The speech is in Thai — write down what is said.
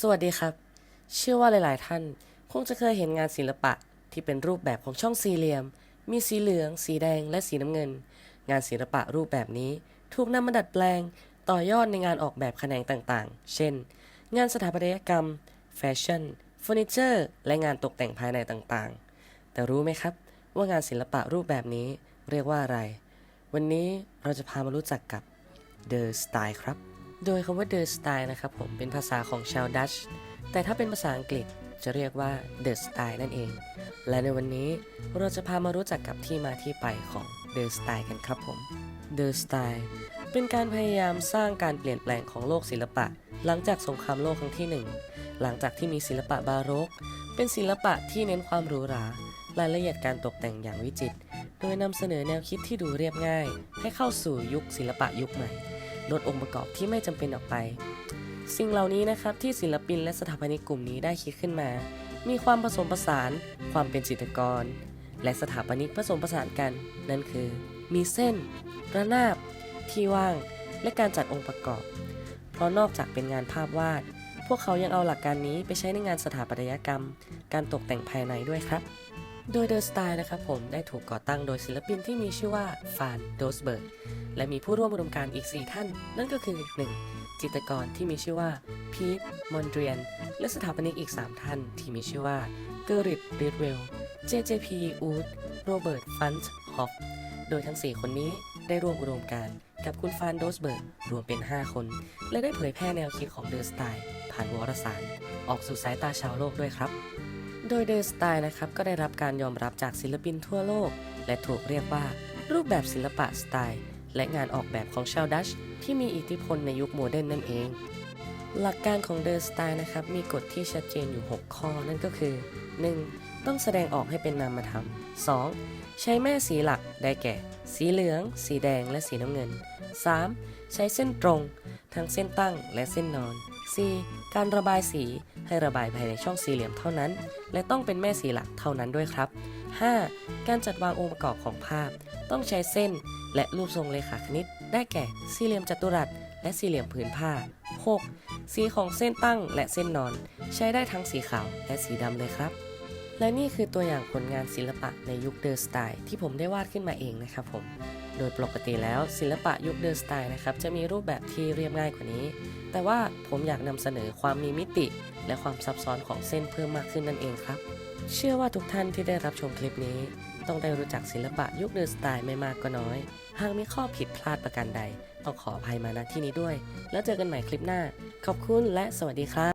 สวัสดีครับ เชื่อว่าหลาย ๆ ท่าน คงจะเคยเห็นงานศิลปะที่เป็นรูปแบบของช่องสี่เหลี่ยม มีสีเหลือง สีแดง และสีน้ำเงิน งานศิลปะรูปแบบนี้ถูกนำมาดัดแปลง ต่อยอดในงานออกแบบแขนงต่าง ๆ เช่น งานสถาปัตยกรรม แฟชั่นเฟอร์นิเจอร์ และงานตกแต่งภายในต่าง ๆ แต่รู้ไหมครับ ว่างานศิลปะรูปแบบนี้เรียกว่าอะไร วันนี้เราจะพามารู้จักกับ The Style ครับ โดยคำว่า The Style นะครับผมเป็นภาษาของชาวดัชแต่ถ้าเป็นภาษาอังกฤษจะเรียกว่า The Style นั่นเอง และในวันนี้เราจะพามารู้จักกับที่มาที่ไปของ The Style กันครับผม The Style เป็นการพยายามสร้างการเปลี่ยนแปลงของโลกศิลปะ หลังจากสงครามโลกครั้งที่หนึ่งหลังจากที่มีศิลปะบาโรก เป็นศิลปะที่เน้นความหรูหรารายละเอียดการตกแต่งอย่างวิจิตร โดยนำเสนอแนวคิดที่ดูเรียบง่าย ให้เข้าสู่ยุคศิลปะยุคใหม่ ลดองค์ประกอบที่ไม่จำเป็นออกไป สิ่งเหล่านี้นะครับที่ศิลปินและสถาปนิกกลุ่มนี้ได้คิดขึ้นมา มีความผสมผสาน ความเป็นจิตรกร และสถาปนิกผสมผสานกัน นั่นคือ มีเส้น ระนาบ ที่ว่าง และการจัดองค์ประกอบ เพราะนอกจากเป็นงานภาพวาด พวกเขายังเอาหลักการนี้ไปใช้ในงานสถาปัตยกรรม การตกแต่งภายในด้วยครับ โดย The Style นะครับผมได้ถูกก่อตั้งโดยศิลปินที่มีชื่อว่าฟานโดสเบิร์กและมีผู้ร่วมอุดมการอีก 4 ท่าน นั่นก็คือ 1. จิตรกรที่มีชื่อว่าพีทมอนเดรียน และสถาปนิกอีก 3 ท่าน ที่มีชื่อว่าเกอริตริดเวล JJP อูดโรเบิร์ตฟันส์ฮอฟโดยทั้ง 4 คนนี้ได้ร่วมอุดมการกับคุณฟานโดสเบิร์กรวมเป็น 5 คน และได้เผยแพร่แนวคิดของเดอะสไตล์ผ่านวารสาร ออกสู่สายตาชาวโลกด้วยครับ โดยเดอะสไตล์นะครับก็ได้รับการยอมรับจากศิลปินทั่วโลก และถูกเรียกว่ารูปแบบศิลปะสไตล์ และงานออกแบบของชาวดัชที่มีอิทธิพลในยุคโมเดิร์นนั่นเอง หลักการของเดอะสไตล์นะครับมีกฎที่ชัดเจนอยู่ 6 ข้อนั่นก็คือ 1. ต้องแสดงออกให้เป็นนามธรรม 2. ใช้แม่สีหลักได้แก่ สีเหลือง สีแดงและสีน้ำเงิน 3. ใช้เส้นตรง ทั้งเส้นตั้งและเส้นนอน 4. การระบายสีให้ระบายภายในช่องสี่เหลี่ยมเท่านั้น และต้องเป็นแม่สีหลักเท่านั้นด้วยครับ 5. การจัดวางองค์ประกอบของภาพ ต้องใช้เส้น และรูปทรงเลขาคณิต ได้แก่สี่เหลี่ยมจัตุรัส และสี่เหลี่ยมผืนผ้า 6. สีของเส้นตั้งและเส้นนอน ใช้ได้ทั้งสีขาวและสีดำเลยครับ และนี่คือตัวอย่างผลงานศิลปะในยุคเดอะสไตล์ที่ผมได้วาดขึ้นมาเองนะครับผม โดยปกติแล้วศิลปะยุคเดอะสไตล์นะครับจะมีรูปแบบที่เรียบง่ายกว่านี้ แต่ว่าผมอยากนำเสนอความมีมิติ และความซับซ้อนของเส้นเพิ่มมากขึ้นนั่นเองครับ เชื่อว่าทุกท่านที่ได้รับชมคลิปนี้ ต้องได้รู้จักศิลปะยุคเดอะสไตล์ไม่มากก็น้อย หากมีข้อผิดพลาดประการใดต้องขออภัยมาณที่นี้ด้วย แล้วเจอกันใหม่คลิปหน้า ขอบคุณและสวัสดีครับ